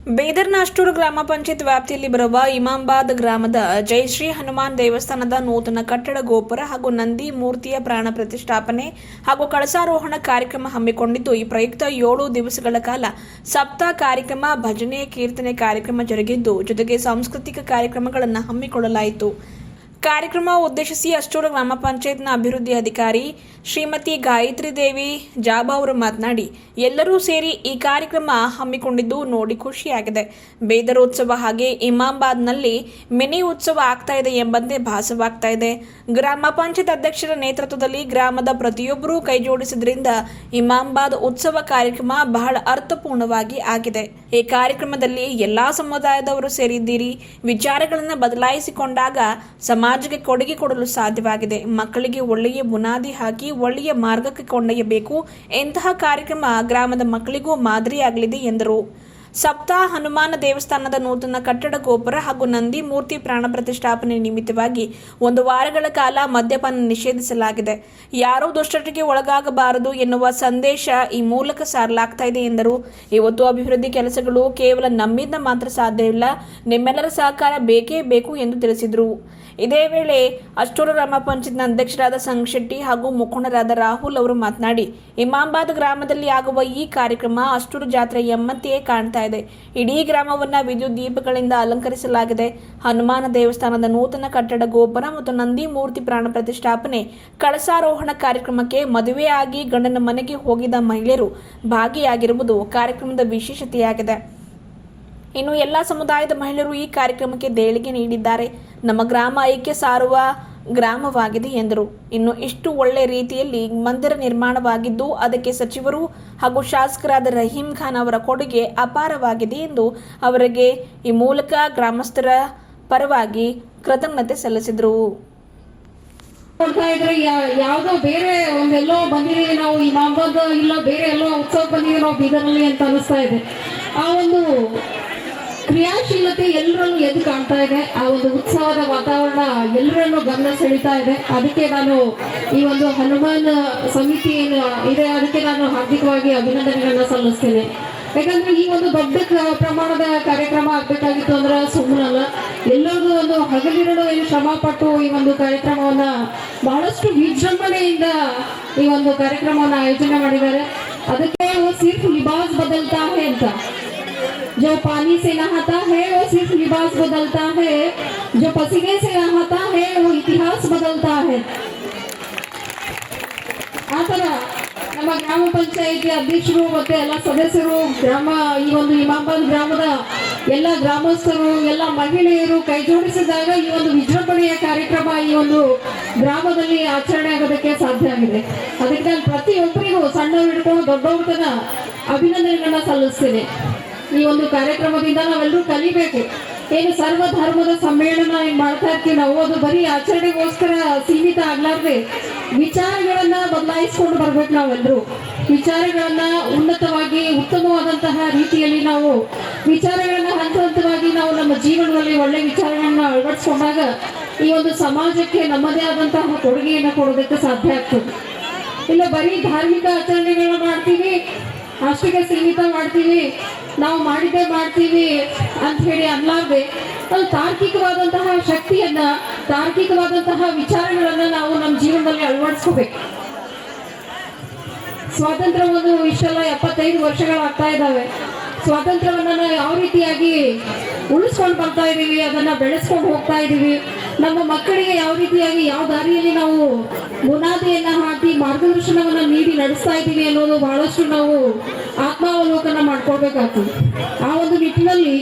ಬೇದರ್ನ ಅಷ್ಟೂರು ಗ್ರಾಮ ಪಂಚಾಯತ್ ವ್ಯಾಪ್ತಿಯಲ್ಲಿ ಬರುವ ಇಮಾಂಬಾದ್ ಗ್ರಾಮದ ಜಯಶ್ರೀ ಹನುಮಾನ್ ದೇವಸ್ಥಾನದ ನೂತನ ಕಟ್ಟಡ ಗೋಪುರ ಹಾಗೂ ನಂದಿ ಮೂರ್ತಿಯ ಪ್ರಾಣ ಪ್ರತಿಷ್ಠಾಪನೆ ಹಾಗೂ ಕಳಸಾರೋಹಣ ಕಾರ್ಯಕ್ರಮ ಹಮ್ಮಿಕೊಂಡಿದ್ದು, ಈ ಪ್ರಯುಕ್ತ ಏಳು ದಿವಸಗಳ ಕಾಲ ಸಪ್ತಾಹ ಕಾರ್ಯಕ್ರಮ, ಭಜನೆ, ಕೀರ್ತನೆ ಕಾರ್ಯಕ್ರಮ ಜರುಗಿದ್ದು, ಜೊತೆಗೆ ಸಾಂಸ್ಕೃತಿಕ ಕಾರ್ಯಕ್ರಮಗಳನ್ನು ಹಮ್ಮಿಕೊಳ್ಳಲಾಯಿತು. ಕಾರ್ಯಕ್ರಮ ಉದ್ದೇಶಿಸಿ ಅಷ್ಟೂರು ಗ್ರಾಮ ಪಂಚಾಯತ್ನ ಅಭಿವೃದ್ಧಿ ಅಧಿಕಾರಿ ಶ್ರೀಮತಿ ಗಾಯತ್ರಿ ದೇವಿ ಜಾಬಾ ಅವರು ಮಾತನಾಡಿ, ಎಲ್ಲರೂ ಸೇರಿ ಈ ಕಾರ್ಯಕ್ರಮ ಹಮ್ಮಿಕೊಂಡಿದ್ದು ನೋಡಿ ಖುಷಿಯಾಗಿದೆ. ಬೇದರೋತ್ಸವ ಹಾಗೆ ಇಮಾಂಬಾದ್ನಲ್ಲಿ ಮಿನಿ ಉತ್ಸವ ಆಗ್ತಾ ಇದೆ ಎಂಬಂತೆ ಭಾಸವಾಗ್ತಾ ಇದೆ. ಗ್ರಾಮ ಪಂಚಾಯತ್ ಅಧ್ಯಕ್ಷರ ನೇತೃತ್ವದಲ್ಲಿ ಗ್ರಾಮದ ಪ್ರತಿಯೊಬ್ಬರೂ ಕೈಜೋಡಿಸಿದ್ರಿಂದ ಇಮಾಂಬಾದ್ ಉತ್ಸವ ಕಾರ್ಯಕ್ರಮ ಬಹಳ ಅರ್ಥಪೂರ್ಣವಾಗಿ ಆಗಿದೆ. ಈ ಕಾರ್ಯಕ್ರಮದಲ್ಲಿ ಎಲ್ಲಾ ಸಮುದಾಯದವರು ಸೇರಿದ್ದೀರಿ. ವಿಚಾರಗಳನ್ನು ಬದಲಾಯಿಸಿಕೊಂಡಾಗ ಸಮಾಜಕ್ಕೆ ಕೊಡುಗೆ ಕೊಡಲು ಸಾಧ್ಯವಾಗಿದೆ. ಮಕ್ಕಳಿಗೆ ಒಳ್ಳೆಯ ಬುನಾದಿ ಹಾಕಿ ಒಳ್ಳೆಯ ಮಾರ್ಗಕ್ಕೆ ಕೊಂಡೊಯ್ಯಬೇಕು. ಎಂತಹ ಕಾರ್ಯಕ್ರಮ ಗ್ರಾಮದ ಮಕ್ಕಳಿಗೂ ಮಾದರಿಯಾಗಲಿದೆ ಎಂದರು. ಸಪ್ತಾಹ ಹನುಮಾನ ದೇವಸ್ಥಾನದ ನೂತನ ಕಟ್ಟಡ ಗೋಪುರ ಹಾಗೂ ನಂದಿ ಮೂರ್ತಿ ಪ್ರಾಣ ಪ್ರತಿಷ್ಠಾಪನೆ ನಿಮಿತ್ತವಾಗಿ ಒಂದು ವಾರಗಳ ಕಾಲ ಮದ್ಯಪಾನ ನಿಷೇಧಿಸಲಾಗಿದೆ. ಯಾರೋ ದುಷ್ಟಟಿಗೆ ಒಳಗಾಗಬಾರದು ಎನ್ನುವ ಸಂದೇಶ ಈ ಮೂಲಕ ಸಾರಲಾಗ್ತಾ ಇದೆ ಎಂದರು. ಇವತ್ತು ಅಭಿವೃದ್ಧಿ ಕೆಲಸಗಳು ಕೇವಲ ನಮ್ಮಿಂದ ಮಾತ್ರ ಸಾಧ್ಯವಿಲ್ಲ ನಿಮ್ಮೆಲ್ಲರ ಸಹಕಾರ ಬೇಕೇ ಬೇಕು ಎಂದು ತಿಳಿಸಿದರು. ಇದೇ ವೇಳೆ ಅಷ್ಟೂರು ಗ್ರಾಮ ಪಂಚಾಯತ್ನ ಅಧ್ಯಕ್ಷರಾದ ಸಂಗಶೆಟ್ಟಿ ಹಾಗೂ ಮುಖಂಡರಾದ ರಾಹುಲ್ ಅವರು ಮಾತನಾಡಿ, ಇಮಾಂಬಾದ್ ಗ್ರಾಮದಲ್ಲಿ ಆಗುವ ಈ ಕಾರ್ಯಕ್ರಮ ಅಷ್ಟೂರು ಜಾತ್ರೆ ಎಂಬಂತೆಯೇ ಕಾಣ್ತಾ ಇದೆ. ಇಡೀ ಗ್ರಾಮವನ್ನ ವಿದ್ಯುತ್ ದೀಪಗಳಿಂದ ಅಲಂಕರಿಸಲಾಗಿದೆ. ಹನುಮಾನ ದೇವಸ್ಥಾನದ ನೂತನ ಕಟ್ಟಡ ಗೋಪುರ ಮತ್ತು ನಂದಿ ಮೂರ್ತಿ ಪ್ರಾಣ ಪ್ರತಿಷ್ಠಾಪನೆ ಕಳಸಾರೋಹಣ ಕಾರ್ಯಕ್ರಮಕ್ಕೆ ಮದುವೆಯಾಗಿ ಗಂಡನ ಮನೆಗೆ ಹೋಗಿದ ಮಹಿಳೆಯರು ಭಾಗಿಯಾಗಿರುವುದು ಕಾರ್ಯಕ್ರಮದ ವಿಶೇಷತೆಯಾಗಿದೆ. ಇನ್ನು ಎಲ್ಲಾ ಸಮುದಾಯದ ಮಹಿಳೆಯರು ಈ ಕಾರ್ಯಕ್ರಮಕ್ಕೆ ದೇಣಿಗೆ ನೀಡಿದ್ದಾರೆ. ನಮ್ಮ ಗ್ರಾಮ ಐಕ್ಯ ಸಾರುವ ಗ್ರಾಮವಾಗಿದೆ ಎಂದರು. ಇನ್ನು ಇಷ್ಟು ಒಳ್ಳೆ ರೀತಿಯಲ್ಲಿ ಮಂದಿರ ನಿರ್ಮಾಣವಾಗಿದ್ದು, ಅದಕ್ಕೆ ಸಚಿವರು ಹಾಗೂ ಶಾಸಕರಾದ ರಹೀಂ ಖಾನ್ ಅವರ ಕೊಡುಗೆ ಅಪಾರವಾಗಿದೆ ಎಂದು ಅವರಿಗೆ ಈ ಮೂಲಕ ಗ್ರಾಮಸ್ಥರ ಪರವಾಗಿ ಕೃತಜ್ಞತೆ ಸಲ್ಲಿಸಿದರು. ಕೊಡ್ತಾ ಇದ್ರೆ ಯಾವ್ದೋ ಬೇರೆ ಒಂದೆಲ್ಲೋ ಬಂದಿದೀವಿ ನಾವು ಈ ಮಾಂಬದ ಇಲ್ಲ ಬೇರೆ ಎಲ್ಲೋ ಉತ್ಸವ ಬಂದಿದೀವಿ ನಾವು ಬೀದರ್ನಲ್ಲಿ ಅಂತ ಅನಿಸ್ತಾ ಇದೆ. ಆ ಒಂದು ಕ್ರಿಯಾಶೀಲತೆ ಎಲ್ಲರಲ್ಲೂ ಎದ್ದು ಕಾಣ್ತಾ ಇದೆ. ಆ ಒಂದು ಉತ್ಸವದ ವಾತಾವರಣ ಎಲ್ಲರಲ್ಲೂ ಗಮನ ಸೆಳೀತಾ ಇದೆ. ಅದಕ್ಕೆ ನಾನು ಈ ಒಂದು ಹನುಮಾನ್ ಸಮಿತಿ ಏನು ಇದೆ. ಅದಕ್ಕೆ ನಾನು ಹಾರ್ದಿಕವಾಗಿ ಅಭಿನಂದನೆಗಳನ್ನ ಸಲ್ಲಿಸ್ತೇನೆ. ಯಾಕಂದ್ರೆ ಈ ಒಂದು ದೊಡ್ಡ ಪ್ರಮಾಣದ ಕಾರ್ಯಕ್ರಮ ಆಗ್ಬೇಕಾಗಿತ್ತು ಅಂದ್ರೆ ಸುಮ್ಮನಲ್ಲ. ಎಲ್ಲರಿಗೂ ಒಂದು ಹಗಲಿರಲು ಏನು ಶ್ರಮ ಪಟ್ಟು ಈ ಒಂದು ಕಾರ್ಯಕ್ರಮವನ್ನ ಬಹಳಷ್ಟು ವಿಜೃಂಭಣೆಯಿಂದ ಈ ಒಂದು ಕಾರ್ಯಕ್ರಮವನ್ನ ಆಯೋಜನೆ ಮಾಡಿದ್ದಾರೆ. ಅದಕ್ಕೆ ಸಿರ್ಫ್ ಲಿಬಾಸ್ ಬದಲ್ತಾ ಅಂತ. जो पानी से नहाता है वो सिर्फ लिबास बदलता है जो पसीने से नहाता है वो इतिहास बदलता है ಆ ಥರ ನಮ್ಮ ಗ್ರಾಮ ಪಂಚಾಯಿತಿ ಅಧ್ಯಕ್ಷರು ಮತ್ತೆ ಎಲ್ಲ ಸದಸ್ಯರು ಗ್ರಾಮ ಈ ಒಂದು ಇಮಾಮಾಬಾದ್ ಗ್ರಾಮದ ಎಲ್ಲ ಗ್ರಾಮಸ್ಥರು ಎಲ್ಲ ಮಹಿಳೆಯರು ಕೈ ಜೋಡಿಸಿದಾಗ ಈ ಒಂದು ವಿಜೃಂಭಣೆಯ ಕಾರ್ಯಕ್ರಮ ಈ ಒಂದು ಗ್ರಾಮದಲ್ಲಿ ಆಚರಣೆ ಆಗೋದಕ್ಕೆ ಸಾಧ್ಯ ಆಗಿದೆ ಅದಕ್ಕೆ ನಾನು ಪ್ರತಿಯೊಬ್ಬರಿಗೂ ಸಣ್ಣವ್ರು ಹಿಡ್ಕೊಂಡು ದೊಡ್ಡವ್ರ ತನ ಅಭಿನಂದನೆಗಳನ್ನ ಸಲ್ಲಿಸ್ತೇನೆ ಈ ಒಂದು ಕಾರ್ಯಕ್ರಮದಿಂದ ನಾವೆಲ್ಲರೂ ಕಲಿಬೇಕು. ಏನು ಸರ್ವ ಧರ್ಮದ ಸಮ್ಮೇಳನ ಏನ್ ಮಾಡ್ತಾ ಇರ್ತೀವಿ ನಾವು, ಅದು ಬರೀ ಆಚರಣೆಗೋಸ್ಕರ ಸೀಮಿತ ಆಗ್ಲಾರ್ದೆ ವಿಚಾರಗಳನ್ನ ಬದಲಾಯಿಸ್ಕೊಂಡು ಬರ್ಬೇಕು ನಾವೆಲ್ಲರೂ. ವಿಚಾರಗಳನ್ನ ಉನ್ನತವಾಗಿ, ಉತ್ತಮವಾದಂತಹ ರೀತಿಯಲ್ಲಿ ನಾವು ವಿಚಾರಗಳನ್ನ ಹಂತ ಹಂತವಾಗಿ ನಾವು ನಮ್ಮ ಜೀವನದಲ್ಲಿ ಒಳ್ಳೆ ವಿಚಾರಗಳನ್ನ ಅಳವಡಿಸ್ಕೊಂಡಾಗ ಈ ಒಂದು ಸಮಾಜಕ್ಕೆ ನಮ್ಮದೇ ಆದಂತಹ ಕೊಡುಗೆಯನ್ನ ಕೊಡೋದಕ್ಕೆ ಸಾಧ್ಯ ಆಗ್ತದೆ. ಇಲ್ಲ ಬರೀ ಧಾರ್ಮಿಕ ಆಚರಣೆಗಳನ್ನ ಮಾಡ್ತೀವಿ, ಅಷ್ಟಿಗೆ ಸೀಮಿತ ಮಾಡ್ತೀವಿ ನಾವು ಮಾಡಿದ್ದೇ ಮಾಡ್ತೀವಿ ಅಂತ ಹೇಳಿ ಅನ್ಲಾರ್ದೆ ಅದು ತಾರ್ಕಿಕವಾದಂತಹ ಶಕ್ತಿಯನ್ನ, ತಾರ್ಕಿಕವಾದಂತಹ ವಿಚಾರಗಳನ್ನ ನಾವು ನಮ್ಮ ಜೀವನದಲ್ಲಿ ಅಳವಡಿಸ್ಕೋಬೇಕು. ಸ್ವಾತಂತ್ರ್ಯ ಒಂದು ಇಷ್ಟೆಲ್ಲ ಎಪ್ಪತ್ತೈದು ವರ್ಷಗಳಾಗ್ತಾ ಇದ್ದಾವೆ. ಸ್ವಾತಂತ್ರ್ಯವನ್ನ ನಾವು ಯಾವ ರೀತಿಯಾಗಿ ಉಳಿಸ್ಕೊಂಡು ಬರ್ತಾ ಇದ್ದೀವಿ, ಅದನ್ನ ಬೆಳೆಸ್ಕೊಂಡು ಹೋಗ್ತಾ ಇದ್ದೀವಿ, ನಮ್ಮ ಮಕ್ಕಳಿಗೆ ಯಾವ ರೀತಿಯಾಗಿ ಯಾವ ದಾರಿಯಲ್ಲಿ ನಾವು ಬುನಾದಿಯನ್ನ ಹಾಕಿ ಮಾರ್ಗದರ್ಶನವನ್ನ ನೀಡಿ ನಡೆಸ್ತಾ ಇದ್ದೀವಿ ಅನ್ನೋದು ಬಹಳಷ್ಟು ನಾವು ಆತ್ಮಾವಲೋಕನ ಮಾಡ್ಕೊಳ್ಬೇಕಾಗ್ತದೆ. ಆ ಒಂದು ನಿಟ್ಟಿನಲ್ಲಿ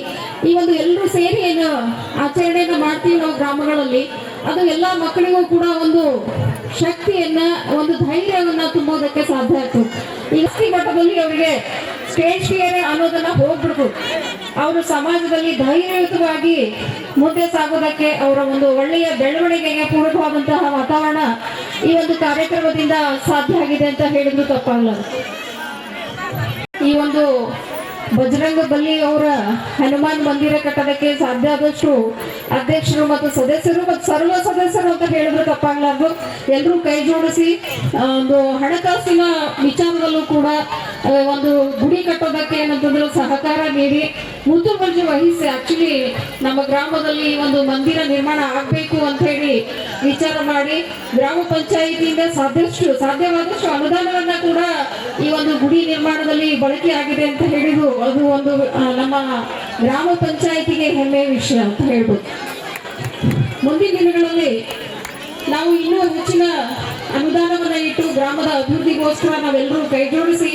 ಈ ಒಂದು ಎಲ್ಲರೂ ಸೇರಿ ಏನು ಆಚರಣೆಯನ್ನ ಮಾಡ್ತೀವಿ ನಾವು ಗ್ರಾಮಗಳಲ್ಲಿ, ಅದು ಎಲ್ಲ ಮಕ್ಕಳಿಗೂ ಕೂಡ ಒಂದು ಶಕ್ತಿಯನ್ನ, ಒಂದು ಧೈರ್ಯವನ್ನ ತುಂಬೋದಕ್ಕೆ ಸಾಧ್ಯ ಆಯ್ತು ಈ ಮಟ್ಟದಲ್ಲಿ ಅವರಿಗೆ ಸ್ಟೇಜ್ ಫಿಯರ್ ಅನ್ನೋದನ್ನ ಹೋಗ್ಬಿಡ್ತು. ಅವರು ಸಮಾಜದಲ್ಲಿ ಧೈರ್ಯಯುತವಾಗಿ ಮುಂದೆ ಸಾಗೋದಕ್ಕೆ ಅವರ ಒಂದು ಒಳ್ಳೆಯ ಬೆಳವಣಿಗೆಗೆ ಪೂರಕವಾದಂತಹ ವಾತಾವರಣ ಈ ಒಂದು ಕಾರ್ಯಕ್ರಮದಿಂದ ಸಾಧ್ಯ ಆಗಿದೆ ಅಂತ ಹೇಳಿದ್ರು ತಪ್ಪಲ್ಲ ಈ ಒಂದು ಬಜರಂಗ ಬಲ್ಲಿ ಅವರ ಹನುಮಾನ್ ಮಂದಿರ ಕಟ್ಟೋದಕ್ಕೆ ಸಾಧ್ಯ ಆದಷ್ಟು ಅಧ್ಯಕ್ಷರು ಮತ್ತು ಸದಸ್ಯರು ಮತ್ತು ಸರ್ವ ಸದಸ್ಯರು ಅಂತ ಹೇಳಿದ್ರೆ ತಪ್ಪಾಗ್ಲಾರ್ದು. ಎಲ್ಲರೂ ಕೈ ಜೋಡಿಸಿ ಒಂದು ಹಣಕಾಸಿನ ವಿಚಾರದಲ್ಲೂ ಕೂಡ ಒಂದು ಗುಡಿ ಕಟ್ಟೋದಕ್ಕೆ ಏನಂತಂದ್ರೆ ಸಹಕಾರ ನೀಡಿ ಮುತುವರ್ಜಿ ವಹಿಸಿ ಆಕ್ಚುಲಿ ನಮ್ಮ ಗ್ರಾಮದಲ್ಲಿ ಒಂದು ಮಂದಿರ ನಿರ್ಮಾಣ ಆಗಬೇಕು ಅಂತ ಹೇಳಿ ವಿಚಾರ ಮಾಡಿ ಗ್ರಾಮ ಪಂಚಾಯಿತಿಯಿಂದ ಸಾಧ್ಯಷ್ಟು, ಸಾಧ್ಯವಾದಷ್ಟು ಅನುದಾನವನ್ನ ಕೂಡ ಈ ಒಂದು ಗುಡಿ ನಿರ್ಮಾಣದಲ್ಲಿ ಬಳಕೆ ಆಗಿದೆ ಅಂತ ಹೇಳಿದ್ರು ಅದು ಒಂದು ನಮ್ಮ ಗ್ರಾಮ ಪಂಚಾಯಿತಿಗೆ ಹೆಮ್ಮೆಯ ವಿಷಯ ಅಂತ ಹೇಳ್ಬೋದು. ಮುಂದಿನ ದಿನಗಳಲ್ಲಿ ನಾವು ಇನ್ನೂ ಹೆಚ್ಚಿನ ಅನುದಾನವನ್ನ ಇಟ್ಟು ಗ್ರಾಮದ ಅಭಿವೃದ್ಧಿಗೋಸ್ಕರ ನಾವೆಲ್ಲರೂ ಕೈಜೋಡಿಸಿ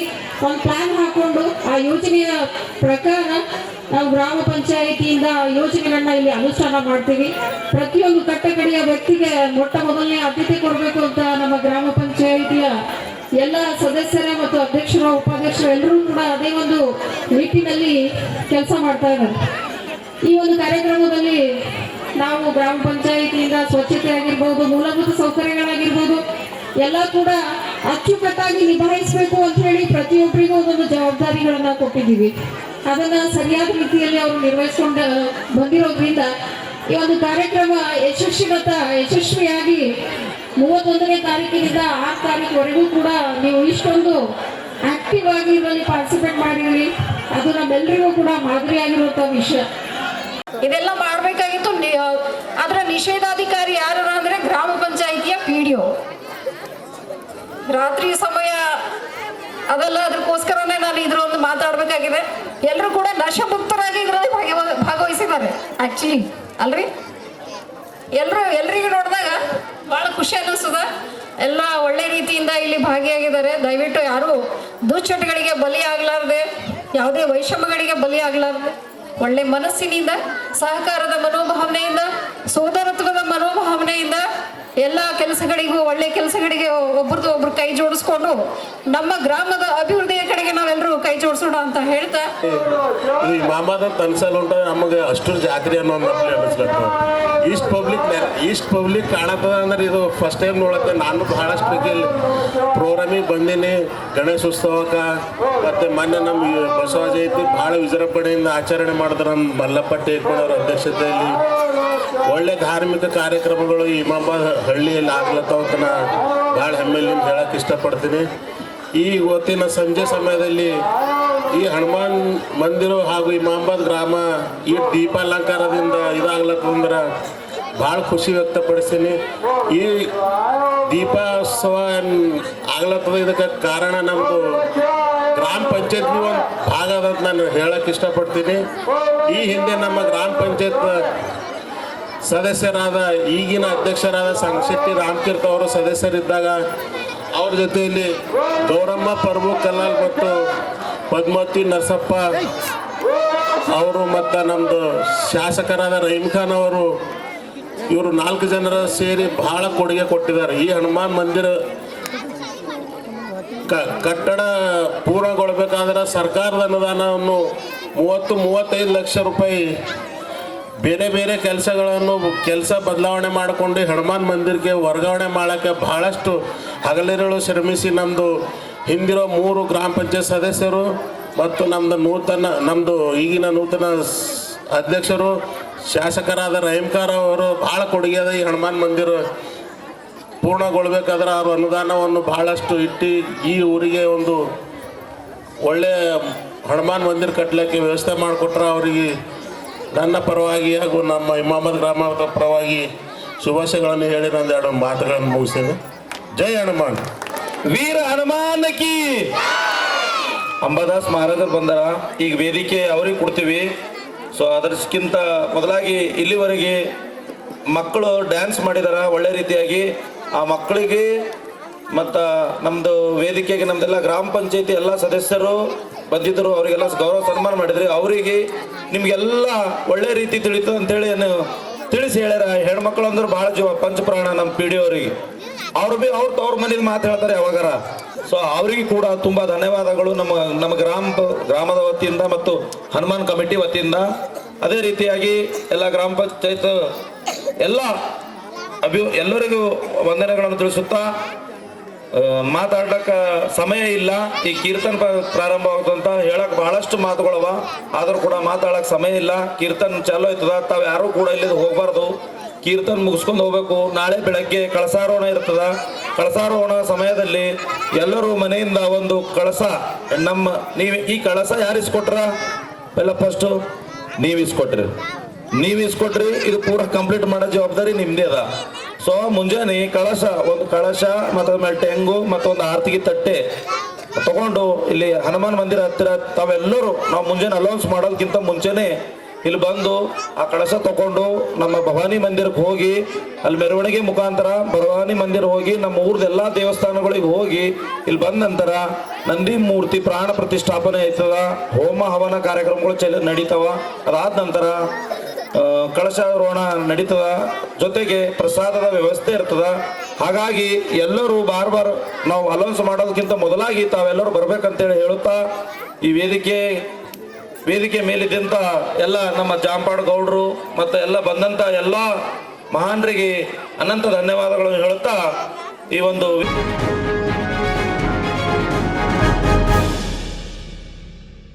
ಒಂದು ಪ್ಲಾನ್ ಹಾಕೊಂಡು ಆ ಯೋಜನೆಯ ಪ್ರಕಾರ ನಾವು ಗ್ರಾಮ ಪಂಚಾಯಿತಿಯಿಂದ ಯೋಜನೆಗಳನ್ನ ಇಲ್ಲಿ ಅನುಷ್ಠಾನ ಮಾಡ್ತೀವಿ. ಪ್ರತಿಯೊಂದು ಕಟ್ಟಕಡೆಯ ವ್ಯಕ್ತಿಗೆ ಮೊಟ್ಟ ಮೊದಲನೇ ಆದ್ಯತೆ ಕೊಡಬೇಕು ಅಂತ ನಮ್ಮ ಗ್ರಾಮ ಪಂಚಾಯಿತಿಯ ಎಲ್ಲ ಸದಸ್ಯರ ಮತ್ತು ಅಧ್ಯಕ್ಷರ, ಉಪಾಧ್ಯಕ್ಷರು ಎಲ್ಲರೂ ಕೂಡ ಅದೇ ಒಂದು ನಿಟ್ಟಿನಲ್ಲಿ ಕೆಲಸ ಮಾಡ್ತಾ ಇದ್ದಾರೆ. ಈ ಒಂದು ಕಾರ್ಯಕ್ರಮದಲ್ಲಿ ನಾವು ಗ್ರಾಮ ಪಂಚಾಯಿತಿಯಿಂದ ಸ್ವಚ್ಛತೆ ಆಗಿರ್ಬೋದು, ಮೂಲಭೂತ ಸೌಕರ್ಯಗಳಾಗಿರ್ಬೋದು, ಎಲ್ಲ ಕೂಡ ಅಚ್ಚುಕಟ್ಟಾಗಿ ನಿಭಾಯಿಸಬೇಕು ಅಂತ ಹೇಳಿ ಪ್ರತಿಯೊಬ್ಬರಿಗೂ ಒಂದೊಂದು ಜವಾಬ್ದಾರಿಗಳನ್ನ ಕೊಟ್ಟಿದ್ದೀವಿ. ಅದನ್ನ ಸರಿಯಾದ ರೀತಿಯಲ್ಲಿ ಅವರು ನಿರ್ವಹಿಸ್ಕೊಂಡು ಬಂದಿರೋದ್ರಿಂದ ಈ ಒಂದು ಕಾರ್ಯಕ್ರಮ ಯಶಸ್ವಿಗತ ಯಶಸ್ವಿಯಾಗಿ ಮೂವತ್ತೊಂದನೇ ತಾರೀಕಿನಿಂದ ಆರು ತಾರೀಕುವರೆಗೂ ಕೂಡ ನೀವು ಇಷ್ಟೊಂದು ಆಕ್ಟಿವ್ ಆಗಿ ಇದರಲ್ಲಿ ಪಾರ್ಟಿಸಿಪೇಟ್ ಮಾಡಿರಿ. ಅದು ನಮ್ಮೆಲ್ಲರಿಗೂ ಕೂಡ ಮಾದರಿಯಾಗಿರುವಂಥ ವಿಷಯ. ಇದೆಲ್ಲ ಮಾಡಬೇಕಾಗಿತ್ತು. ಅದರ ನಿಷೇಧಾಧಿಕಾರಿ ಯಾರು ಅಂದ್ರೆ ಗ್ರಾಮ ಪಂಚಾಯಿತಿಯ ಪಿ ರಾತ್ರಿ ಸಮಯ ಅದೆಲ್ಲ ಅದಕ್ಕೋಸ್ಕರನೇ ನಾನು ಇದ್ರೊಂದು ಮಾತಾಡಬೇಕಾಗಿದೆ. ಎಲ್ಲರೂ ಕೂಡ ನಶಮುಕ್ತರಾಗಿ ಇದರಲ್ಲಿ ಭಾಗವ- ಭಾಗವಹಿಸಿದ್ದಾರೆ. ಆಕ್ಚುಲಿ, ಅಲ್ರಿ? ಎಲ್ಲರೂ ಎಲ್ರಿಗೂ ನೋಡಿದಾಗ ಭಾಳ ಖುಷಿ ಅನ್ನಿಸ್ತದ. ಎಲ್ಲ ಒಳ್ಳೆ ರೀತಿಯಿಂದ ಇಲ್ಲಿ ಭಾಗಿಯಾಗಿದ್ದಾರೆ. ದಯವಿಟ್ಟು ಯಾರು ದುಶ್ಚಟಗಳಿಗೆ ಬಲಿ ಆಗ್ಲಾರ್ದೆ ಯಾವುದೇ ವೈಷಮ್ಯಗಳಿಗೆ ಬಲಿ ಆಗ್ಲಾರ್ದೆ ಒಳ್ಳೆ ಮನಸ್ಸಿನಿಂದ, ಸಹಕಾರದ ಮನೋಭಾವನೆಯಿಂದ, ಸೋದರತ್ವದ ಮನೋಭಾವನೆಯಿಂದ ಎಲ್ಲ ಕೆಲಸಗಳಿಗೂ, ಒಳ್ಳೆ ಕೆಲಸಗಳಿಗೆ ಒಬ್ರದ್ದು ಒಬ್ರು ಕೈ ಜೋಡಿಸ್ಕೊಂಡು ನಮ್ಮ ಗ್ರಾಮದ ಅಭಿವೃದ್ಧಿಯ ಕಡೆಗೆ ನಾವೆಲ್ಲರೂ ಕೈ ಜೋಡಿಸೋಣ ಅಂತ ಹೇಳ್ತಾ. ಈ ಮಾಮಾದ ಕನಸಲ್ಲಿ ಉಂಟ, ನಮಗೆ ಅಷ್ಟು ಜಾತ್ರೆ ಅನ್ನೋ ಈಸ್ಟ್ ಪಬ್ಲಿಕ್ ಈಸ್ಟ್ ಪಬ್ಲಿಕ್ ಕಾಣತ್ತದ ಅಂದ್ರೆ ಇದು ಫಸ್ಟ್ ಟೈಮ್ ನೋಡತ್ತೆ. ನಾನು ಬಹಳಷ್ಟು ರೀತಿಯಲ್ಲಿ ಪ್ರೋಗ್ರಾಮಿಗೆ ಬಂದೀನಿ. ಗಣೇಶೋತ್ಸವಕ್ಕೆ ಮತ್ತೆ ಮೊನ್ನೆ ನಮ್ಮ ಬಸವ ಜಯಂತಿ ಭಾಳ ವಿಜೃಂಭಣೆಯಿಂದ ಆಚರಣೆ ಮಾಡಿದ್ರು ನಮ್ಮ ಮಲ್ಲಪ್ಪ ಟೇಕ್ಮಣ್ಣವ್ರ ಅಧ್ಯಕ್ಷತೆಯಲ್ಲಿ. ಒಳ್ಳೆ ಧಾರ್ಮಿಕ ಕಾರ್ಯಕ್ರಮಗಳು ಈ ಇಮಾಮಾಬಾದ್ ಹಳ್ಳಿಯಲ್ಲಿ ಆಗ್ಲತ್ತಾವ ಅಂತ ನಾ ಭಾಳ ಹೆಮ್ಮೆಲಿಂದ ಹೇಳಕ್ಕೆ ಇಷ್ಟಪಡ್ತೀನಿ. ಈ ಇವತ್ತಿನ ಸಂಜೆ ಸಮಯದಲ್ಲಿ ಈ ಹನುಮಾನ್ ಮಂದಿರ ಹಾಗೂ ಇಮಾಮಾಬಾದ್ ಗ್ರಾಮ ಈ ದೀಪಾಲಂಕಾರದಿಂದ ಇದಾಗ್ಲತ್ತಂದ್ರೆ ಭಾಳ ಖುಷಿ ವ್ಯಕ್ತಪಡಿಸ್ತೀನಿ. ಈ ದೀಪೋತ್ಸವ ಆಗ್ಲತ್ತದ ಇದಕ್ಕೆ ಕಾರಣ ನಮ್ಮದು ಗ್ರಾಮ ಪಂಚಾಯತ್ ಒಂದು ಭಾಗ ಅಂತ ನಾನು ಹೇಳಕ್ಕೆ ಇಷ್ಟಪಡ್ತೀನಿ. ಈ ಹಿಂದೆ ನಮ್ಮ ಗ್ರಾಮ ಪಂಚಾಯತ್ ಸದಸ್ಯರಾದ ಈಗಿನ ಅಧ್ಯಕ್ಷರಾದ ಸಂಶೆಟ್ಟಿ ರಾಮತೀರ್ಥ ಅವರು ಸದಸ್ಯರಿದ್ದಾಗ ಅವ್ರ ಜೊತೆಯಲ್ಲಿ ಗೌರಮ್ಮ ಪ್ರಭು ಕಲ್ಲಾಲ್ ಮತ್ತು ಪದ್ಮಾವತಿ ನರಸಪ್ಪ ಅವರು ಮತ್ತು ನಮ್ಮದು ಶಾಸಕರಾದ ರಹೀಮ್ ಖಾನ್ ಅವರು, ಇವರು ನಾಲ್ಕು ಜನರ ಸೇರಿ ಬಹಳ ಕೊಡುಗೆ ಕೊಟ್ಟಿದ್ದಾರೆ. ಈ ಹನುಮಾನ್ ಮಂದಿರ ಕಟ್ಟಡ ಪೂರ್ಣಗೊಳ್ಬೇಕಾದ್ರೆ ಸರ್ಕಾರದ ಅನುದಾನವನ್ನು ಮೂವತ್ತು, ಮೂವತ್ತೈದು ಲಕ್ಷ ರೂಪಾಯಿ ಬೇರೆ ಬೇರೆ ಕೆಲಸಗಳನ್ನು, ಕೆಲಸ ಬದಲಾವಣೆ ಮಾಡಿಕೊಂಡು ಹನುಮಾನ್ ಮಂದಿರಕ್ಕೆ ವರ್ಗಾವಣೆ ಮಾಡೋಕ್ಕೆ ಬಹಳಷ್ಟು ಹಗಲಿರುಳು ಶ್ರಮಿಸಿ ನಮ್ಮದು ಹಿಂದಿರೋ ಮೂರು ಗ್ರಾಮ ಪಂಚಾಯತ್ ಸದಸ್ಯರು ಮತ್ತು ನಮ್ಮದು ನೂತನ ನಮ್ಮದು ಈಗಿನ ನೂತನ ಅಧ್ಯಕ್ಷರು, ಶಾಸಕರಾದ ರಹೀಂಕಾರ್ ಅವರು ಭಾಳ ಕೊಡುಗೆ ಅದ ಈ ಹನುಮಾನ್ ಮಂದಿರ ಪೂರ್ಣಗೊಳ್ಬೇಕಾದ್ರೆ ಅವ್ರ ಅನುದಾನವನ್ನು ಬಹಳಷ್ಟು ಇಟ್ಟು ಈ ಊರಿಗೆ ಒಂದು ಒಳ್ಳೆಯ ಹನುಮಾನ್ ಮಂದಿರ ಕಟ್ಟಲಿಕ್ಕೆ ವ್ಯವಸ್ಥೆ ಮಾಡಿಕೊಟ್ರೆ ಅವರಿಗೆ ನನ್ನ ಪರವಾಗಿ ಹಾಗೂ ನಮ್ಮ ಇಮಾಮದ್ ಗ್ರಾಮ ಪರವಾಗಿ ಶುಭಾಶಯಗಳನ್ನು ಹೇಳಿ ನಂದು ಎರಡು ಮಾತುಗಳನ್ನು ಮುಗಿಸ್ತೇನೆ. ಜೈ ಹನುಮಾನ್. ವೀರ ಹನುಮಾನಕಿ ಅಂಬಾದಾಸ್ ಮಹಾರಾಜರು ಬಂದಾರ. ಈಗ ವೇದಿಕೆ ಅವ್ರಿಗೆ ಕೊಡ್ತೀವಿ. ಸೊ ಅದರ್ಸ್ಕಿಂತ ಮೊದಲಾಗಿ ಇಲ್ಲಿವರೆಗೆ ಮಕ್ಕಳು ಡ್ಯಾನ್ಸ್ ಮಾಡಿದಾರ ಒಳ್ಳೆ ರೀತಿಯಾಗಿ. ಆ ಮಕ್ಕಳಿಗೆ ಮತ್ತು ನಮ್ಮದು ವೇದಿಕೆಗೆ ನಮ್ದೆಲ್ಲ ಗ್ರಾಮ ಪಂಚಾಯತಿ ಎಲ್ಲ ಸದಸ್ಯರು ಬಂದಿದ್ದರು, ಅವರಿಗೆಲ್ಲ ಗೌರವ ಸನ್ಮಾನ ಮಾಡಿದ್ರಿ. ಅವರಿಗೆ ನಿಮಗೆಲ್ಲ ಒಳ್ಳೆ ರೀತಿ ತಿಳಿತು ಅಂತೇಳಿ ಏನು ತಿಳಿಸಿ ಹೇಳ್ಯಾರ. ಹೆಣ್ಮಕ್ಳು ಅಂದ್ರೆ ಭಾಳ ಜೀವ, ಪಂಚಪ್ರಾಣ ನಮ್ಮ ಪಿ ಅವರಿಗೆ. ಅವ್ರು ಬಿ, ಅವ್ರ ತವ್ರ ಮನೇಲಿ ಮಾತು ಹೇಳ್ತಾರೆ ಯಾವಾಗಾರ. ಸೊ ಅವರಿಗೆ ಕೂಡ ತುಂಬಾ ಧನ್ಯವಾದಗಳು. ನಮ್ಮ ನಮ್ಮ ಗ್ರಾಮ, ಗ್ರಾಮದ ವತಿಯಿಂದ ಮತ್ತು ಹನುಮಾನ್ ಕಮಿಟಿ ವತಿಯಿಂದ. ಅದೇ ರೀತಿಯಾಗಿ ಎಲ್ಲ ಗ್ರಾಮ ಪಂಚಾಯತ್ ಎಲ್ಲ ಅಭಿ, ಎಲ್ಲರಿಗೂ ವಂದನೆಗಳನ್ನು ತಿಳಿಸುತ್ತಾ ಮಾತಾಡ್ಲಕ್ಕ ಸಮಯ ಇಲ್ಲ. ಈ ಕೀರ್ತನ್ ಪ್ರ- ಪ್ರಾರಂಭ ಆಗುತ್ತಂತ ಹೇಳಕ್ ಬಹಳಷ್ಟು ಮಾತುಗಳವ. ಆದ್ರೂ ಕೂಡ ಮಾತಾಡಕ್ ಸಮಯ ಇಲ್ಲ. ಕೀರ್ತನ್ ಚಾಲೋ ಆಯ್ತದ. ತಾವ್ ಯಾರು ಕೂಡ ಇಲ್ಲಿ ಹೋಗ್ಬಾರ್ದು. ಕೀರ್ತನ್ ಮುಗಿಸ್ಕೊಂಡು ಹೋಗ್ಬೇಕು. ನಾಳೆ ಬೆಳಗ್ಗೆ ಕಳಸಾರೋಹಣ ಇರ್ತದ. ಕಳಸಾರೋಹಣ ಸಮಯದಲ್ಲಿ ಎಲ್ಲರೂ ಮನೆಯಿಂದ ಒಂದು ಕಳಸ, ನಮ್ಮ, ನೀವು, ಈ ಕಳಸ ಯಾರು ಇಸ್ಕೊಟ್ರ? ಎಲ್ಲ ಫಸ್ಟು ನೀವು ಇಸ್ಕೊಟ್ರಿ. ನೀವು ಇಸ್ಕೊಟ್ರಿ. ಇದು ಪೂರಾ ಕಂಪ್ಲೀಟ್ ಮಾಡೋ ಜವಾಬ್ದಾರಿ ನಿಮ್ದೇ ಅದ. ಸೊ ಮುಂಜಾನೆ ಕಳಶ, ಒಂದು ಕಳಶ ಮತ್ತು ಆಮೇಲೆ ಟೆಂಗು ಮತ್ತೊಂದು ಆರ್ತಿಗೆ ತಟ್ಟೆ ತಗೊಂಡು ಇಲ್ಲಿ ಹನುಮಾನ್ ಮಂದಿರ ಹತ್ತಿರ ತಾವೆಲ್ಲರೂ ನಾವು ಮುಂಜಾನೆ ಅಲೌನ್ಸ್ ಮಾಡೋದಕ್ಕಿಂತ ಮುಂಚೆನೆ ಇಲ್ಲಿ ಬಂದು ಆ ಕಳಶ ತಗೊಂಡು ನಮ್ಮ ಭವಾನಿ ಮಂದಿರಕ್ಕೆ ಹೋಗಿ, ಅಲ್ಲಿ ಮೆರವಣಿಗೆ ಮುಖಾಂತರ ಭವಾನಿ ಮಂದಿರ ಹೋಗಿ, ನಮ್ಮ ಊರ್ದ ಎಲ್ಲಾ ದೇವಸ್ಥಾನಗಳಿಗೆ ಹೋಗಿ, ಇಲ್ಲಿ ಬಂದ ನಂತರ ನಂದಿ ಮೂರ್ತಿ ಪ್ರಾಣ ಪ್ರತಿಷ್ಠಾಪನೆ ಆಯ್ತದ, ಹೋಮ ಹವನ ಕಾರ್ಯಕ್ರಮಗಳು ಚಲ ನಡೀತಾವ. ಅದಾದ ನಂತರ ಕಳಶಾರೋಹಣ ನಡೀತದ, ಜೊತೆಗೆ ಪ್ರಸಾದದ ವ್ಯವಸ್ಥೆ ಇರ್ತದ. ಹಾಗಾಗಿ ಎಲ್ಲರೂ ಬಾರ್ ಬಾರ್ ನಾವು ಅಲೌನ್ಸ್ ಮಾಡೋದಕ್ಕಿಂತ ಮೊದಲಾಗಿ ತಾವೆಲ್ಲರೂ ಬರ್ಬೇಕಂತೇಳಿ ಹೇಳುತ್ತಾ, ಈ ವೇದಿಕೆ ವೇದಿಕೆ ಮೇಲಿದ್ದಂಥ ಎಲ್ಲ ನಮ್ಮ ಜಾಂಪಾಡ್ ಗೌಡ್ರು ಮತ್ತೆ ಎಲ್ಲ ಬಂದಂತ ಎಲ್ಲ ಮಹಾನರಿಗೆ ಅನಂತ ಧನ್ಯವಾದಗಳನ್ನು ಹೇಳುತ್ತಾ ಈ ಒಂದು